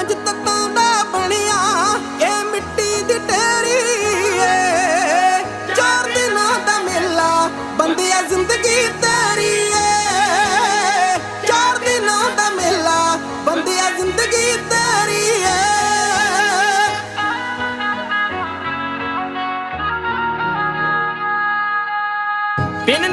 ਪੰਜ ਤੱਤਾਂ ਦਾ ਬਣਿਆ। ਇਹ ਮਿੱਟੀ ਦੀ ਢੇਰੀ ਏ। ਚਾਰ ਦਿਨਾਂ ਦਾ ਮੇਲਾ ਬੰਦਿਆ ਜ਼ਿੰਦਗੀ ਤੇਰੀ ਏ। ਚਾਰ ਦਿਨਾਂ ਦਾ ਮੇਲਾ ਬੰਦਿਆ ਜ਼ਿੰਦਗੀ ਤੇਰੀ ਏ। ਬਿਨ